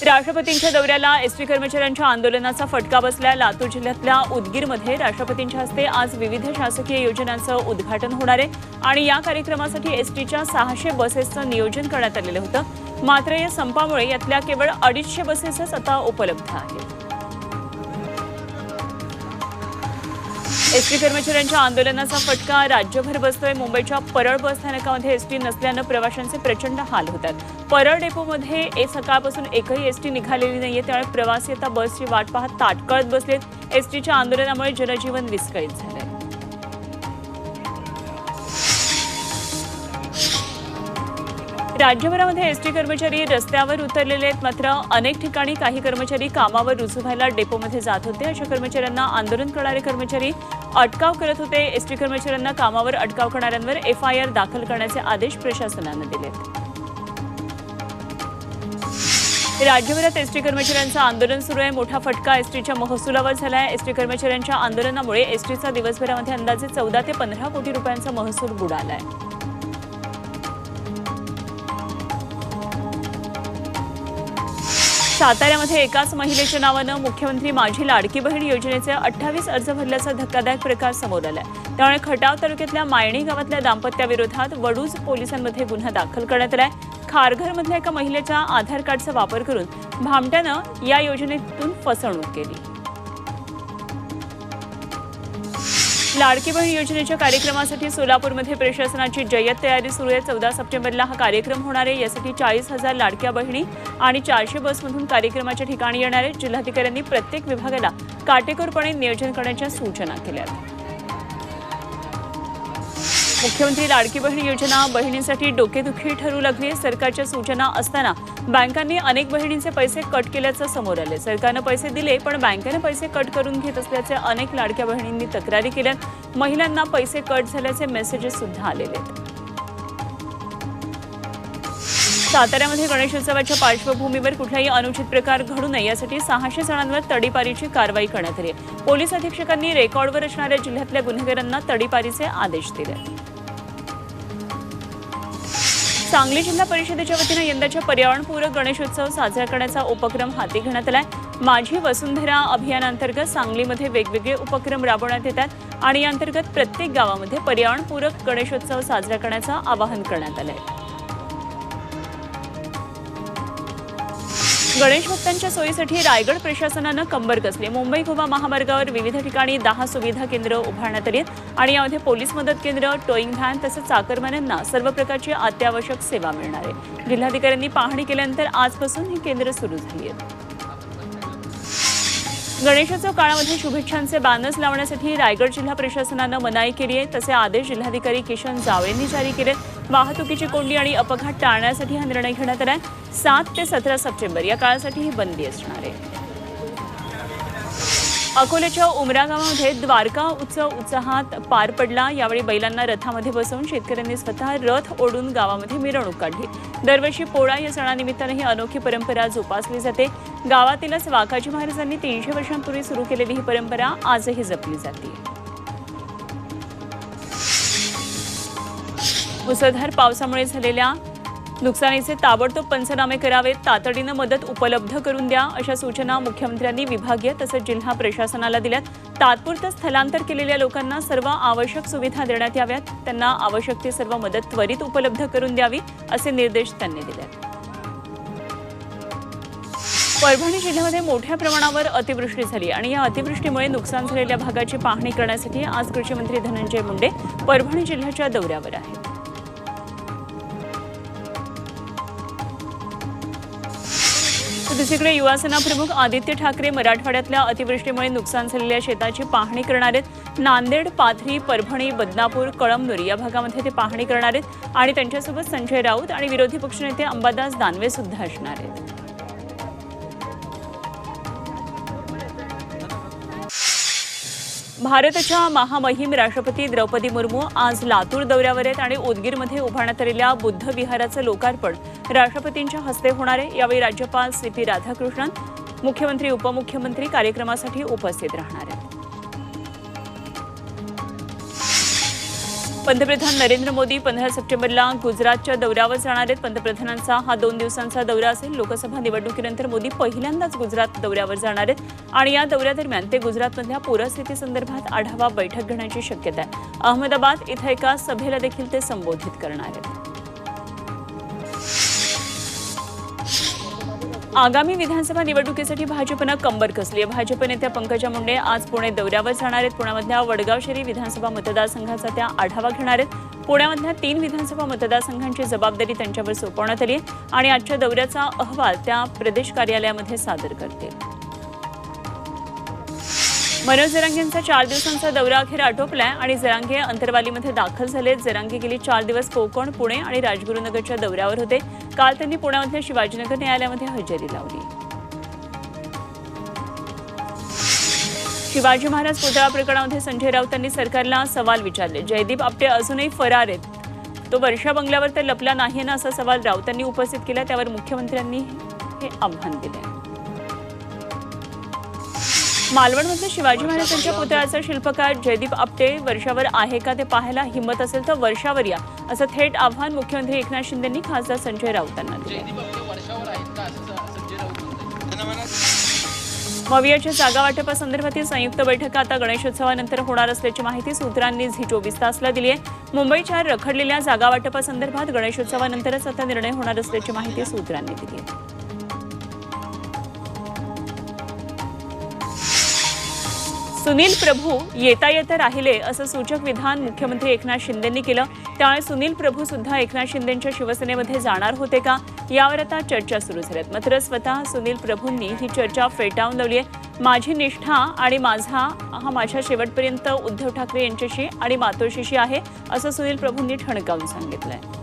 राष्ट्रपतींच्या दौऱ्याला एसटी कर्मचाऱ्यांच्या आंदोलनाचा फटका बसला लातूर जिल्ह्यातल्या उदगीरमध्ये राष्ट्रपतींच्या हस्ते आज विविध शासकीय योजनांचं उद्घाटन होणार आहे. आणि या कार्यक्रमासाठी एसटीच्या सहाशे बसेसचं नियोजन करण्यात आलेलं होतं. मात्र या संपामुळे यातल्या केवळ अडीचशे बसेसच आता उपलब्ध आहेत. एसटी कर्मचाऱ्यांच्या आंदोलनाचा फटका राज्यभर बसतोय मुंबईच्या परळ बस स्थानकामध्ये एसटी नसल्यानं प्रवाशांचे प्रचंड हाल होतात. परळ डेपोमध्ये एक सकाळपासून एकही एसटी निघालेली नाहीये त्यामुळे प्रवासी आता बसची वाट पाहत ताटकळत बसलेत. एसटीच्या आंदोलनामुळे जनजीवन विस्कळीत झालंय. राज्यभरामध्ये एसटी कर्मचारी रस्त्यावर उतरलेले आहेत मात्र अनेक ठिकाणी काही कर्मचारी कामावर रुजू व्हायला डेपोमध्ये जात होते. अशा कर्मचाऱ्यांना आंदोलन करणारे कर्मचारी अटकाव करत होते. एसटी कर्मचाऱ्यांना कामावर अटकाव करणाऱ्यांवर एफ आय आर दाखल करण्याचे आदेश प्रशासनानं दिलेत राज्यभरात एसटी कर्मचाऱ्यांचं आंदोलन सुरू आहे. मोठा फटका एसटीच्या महसुलावर झाला आहे एसटी कर्मचाऱ्यांच्या आंदोलनामुळे एसटीचा दिवसभरामध्ये अंदाजे चौदा ते पंधरा कोटी रुपयांचा महसूल बुडाला आहे साताऱ्यामध्ये एकाच महिलेच्या नावानं मुख्यमंत्री माझी लाडकी बहीण योजनेचे अठ्ठावीस अर्ज भरल्याचा धक्कादायक प्रकार समोर आलाय. त्यामुळे खटाव तालुक्यातल्या मायणी गावातल्या दाम्पत्याविरोधात वडूज पोलिसांमध्ये गुन्हा दाखल करण्यात आलाय. खारघरमधल्या एका महिलेच्या आधार कार्डचा वापर करून भामट्यानं या योजनेतून फसवणूक केली. लाडकी बहीण योजनेच्या कार्यक्रमासाठी सोलापूरमध्ये प्रशासनाची जय्यत तयारी सुरू आहे. चौदा सप्टेंबरला हा कार्यक्रम होणार आहे. यासाठी चाळीस हजार लाडक्या बहिणी आणि चारशे बसमधून कार्यक्रमाच्या ठिकाणी येणार आहेत. जिल्हाधिकाऱ्यांनी प्रत्येक विभागाला काटेकोरपणे नियोजन करण्याच्या सूचना केल्या आहेत. मुख्यमंत्री लाडकी बहीण योजना बहिणींसाठी डोकेदुखी ठरू लागली. आहे. सरकारच्या सूचना असताना बँकांनी अनेक बहिणींचे पैसे कट केल्याचं समोर आले सरकारनं पैसे दिले पण बँकेनं पैसे कट करून घेत असल्याचे अनेक लाडक्या बहिणींनी तक्रारी केल्या महिलांना पैसे कट झाल्याचे मेसेजेस सुद्धा आलेले आहेत. साताऱ्यामध्ये गणेशोत्सवाच्या पार्श्वभूमीवर कुठलाही अनुचित प्रकार घडू नये यासाठी सहाशे जणांवर तडीपारीची कारवाई करण्यात आली पोलीस अधीक्षकांनी रेकॉर्डवर असणाऱ्या जिल्ह्यातल्या गुन्हेगारांना तडीपारीचे आदेश दिले सांगली जिल्हा परिषदेच्या वतीनं यंदाच्या पर्यावरणपूरक गणेशोत्सव साजरा करण्याचा उपक्रम हाती घेण्यात आलाय. माझी वसुंधरा अभियानांतर्गत सांगलीमध्ये वेगवेगळे उपक्रम राबवण्यात येतात आणि या अंतर्गत प्रत्येक गावामध्ये पर्यावरणपूरक गणेशोत्सव साजरा करण्याचं आवाहन करण्यात आलंय. गणेश भक्तांच्या सोयीसाठी रायगड प्रशासनानं कंबर कसली. मुंबई गोवा महामार्गावर विविध ठिकाणी दहा सुविधा केंद्र उभारण्यात आली आहेत आणि यामध्ये पोलीस मदत केंद्र टोईंग व्हॅन तसंच चाकरमान्यांना सर्व प्रकारची अत्यावश्यक सेवा मिळणार आहे. जिल्हाधिकाऱ्यांनी पाहणी केल्यानंतर आजपासून ही केंद्र सुरू झाली आहेत. गणेशोत्सव काळामध्ये शुभेच्छांचे बॅनर्स लावण्यासाठी रायगड जिल्हा प्रशासनानं मनाई केली आहे. तसे आदेश जिल्हाधिकारी किशन जावळेंनी जारी केले वाहतुकीची कोंडी आणि अपघात टाळण्यासाठी हा निर्णय घेण्यात आहे सात ते सतरा सप्टेंबर या काळासाठी ही बंदी असणार आहे. अकोल्याच्या उमरा गावामध्ये द्वारका उत्सव उत्साहात पार पडला. यावेळी बैलांना रथामध्ये बसवून शेतकऱ्यांनी स्वतः रथ ओढून गावामध्ये मिरवणूक काढली. दरवर्षी पोळा या सणानिमित्तानं ही अनोखी परंपरा जोपासली जाते. गावातीलच वाकाजी महाराजांनी तीनशे वर्षांपूर्वी सुरू केलेली ही परंपरा आजही जपली जाते. मुसळधार पावसामुळे झालेल्या नुकसानीचे ताबडतोब पंचनामे करावेत. तातडीनं मदत उपलब्ध करून द्या अशा सूचना मुख्यमंत्र्यांनी विभागीय तसंच जिल्हा प्रशासनाला दिल्यात. तात्पुरतं स्थलांतर केलेल्या लोकांना सर्व आवश्यक सुविधा देण्यात याव्यात. त्यांना आवश्यक ती सर्व मदत त्वरित उपलब्ध करून द्यावी असे निर्देश त्यांनी दिले परभणी जिल्ह्यामध्ये मोठ्या प्रमाणावर अतिवृष्टी झाली आणि या अतिवृष्टीमुळे नुकसान झालेल्या भागाची पाहणी करण्यासाठी आज कृषीमंत्री धनंजय मुंडे परभणी जिल्ह्याच्या दौऱ्यावर आहेत. तर दुसरीकडे युवासेना प्रमुख आदित्य ठाकरे मराठवाड्यातल्या अतिवृष्टीमुळे नुकसान झालेल्या शेताची पाहणी करणार आहेत. नांदेड पाथरी परभणी बदनापूर कळमनुरी या भागामध्ये ते पाहणी करणार आहेत. आणि त्यांच्यासोबत संजय राऊत आणि विरोधी पक्षनेते अंबादास दानवे सुद्धा असणार आहेत. भारताच्या महामहिम राष्ट्रपती द्रौपदी मुर्मू आज लातूर दौऱ्यावर आहेत आणि उदगीरमध्ये उभारण्यात आलेल्या बुद्ध विहाराचं लोकार्पण. राष्ट्रपतींच्या हस्ते होणार आहे. यावेळी राज्यपाल सी पी राधाकृष्णन मुख्यमंत्री उपमुख्यमंत्री कार्यक्रमासाठी उपस्थित राहणार आहेत. पंतप्रधान नरेंद्र मोदी पंधरा सप्टेंबरला गुजरातच्या दौऱ्यावर जाणार आहेत. पंतप्रधानांचा हा दोन दिवसांचा दौरा असेल. लोकसभा निवडणुकीनंतर मोदी पहिल्यांदाच गुजरात दौऱ्यावर जाणार आहेत. आणि या दौऱ्यादरम्यान ते गुजरातमधल्या पूरस्थितीसंदर्भात आढावा बैठक घेण्याची शक्यता आहे. अहमदाबाद इथं एका सभेला देखील ते संबोधित करणार आहेत. आगामी विधानसभा निवडणुकीसाठी भाजपनं कंबर कसली आहे? भाजप नेत्या पंकजा मुंडे आज पुणे दौऱ्यावर जाणार आहेत. पुण्यामधल्या वडगावशेरी विधानसभा मतदारसंघाचा त्या आढावा घेणार आहेत. पुण्यामधल्या तीन विधानसभा मतदारसंघांची जबाबदारी त्यांच्यावर सोपवण्यात आली आहे आणि आजच्या दौऱ्याचा अहवाल त्या प्रदेश कार्यालयामध्ये सादर करतील. मनोज जरांगेंचा चार दिवसांचा दौरा अखेर आटोपलाय आणि जरांगे अंतरवालीमध्ये दाखल झाले जरांगे गेली चार दिवस कोकण पुणे आणि राजगुरुनगरच्या दौऱ्यावर होते. काल त्यांनी पुण्यामधल्या शिवाजीनगर न्यायालयामध्ये हजेरी लावली. शिवाजी महाराज पुतळा प्रकरणामध्ये संजय राऊतांनी सरकारला सवाल विचारले. जयदीप आपटे अजूनही फरार आहेत. तो वर्षा बंगल्यावर तर लपला नाही ना असा सवाल राऊतांनी उपस्थित केला. त्यावर मुख्यमंत्र्यांनी हे आव्हान दिले मालवणमधल्या शिवाजी महाराजांच्या पुतळ्याचा शिल्पकार जयदीप आपटे वर्षावर आहे का ते पाहायला हिंमत असेल तर वर्षावर या असं थेट आव्हान मुख्यमंत्री एकनाथ शिंदेंनी खासदार संजय राऊतांना दिले. मवियाच्या जागा वाटपासंदर्भातील संयुक्त बैठक आता गणेशोत्सवानंतर होणार असल्याची माहिती सूत्रांनी झी चोवीस तासला दिली आहे. मुंबईच्या रखडलेल्या जागा वाटपासंदर्भात गणेशोत्सवानंतरच आता निर्णय होणार असल्याची माहिती सूत्रांनी दिली आहे. सुनील प्रभू येता येता राहिले असं सूचक विधान मुख्यमंत्री एकनाथ शिंदेंनी केलं. त्यामुळे सुनील प्रभू सुद्धा एकनाथ शिंदेंच्या शिवसेनेमध्ये जाणार होते का? यावर आता चर्चा सुरू झाल्यात. मात्र स्वतः सुनील प्रभूंनी ही चर्चा फेटाळून लावली आहे. माझी निष्ठा आणि माझा हा माझ्या शेवटपर्यंत उद्धव ठाकरे यांच्याशी आणि मातोश्रीशी आहे असं सुनील प्रभूंनी ठणकावून आहे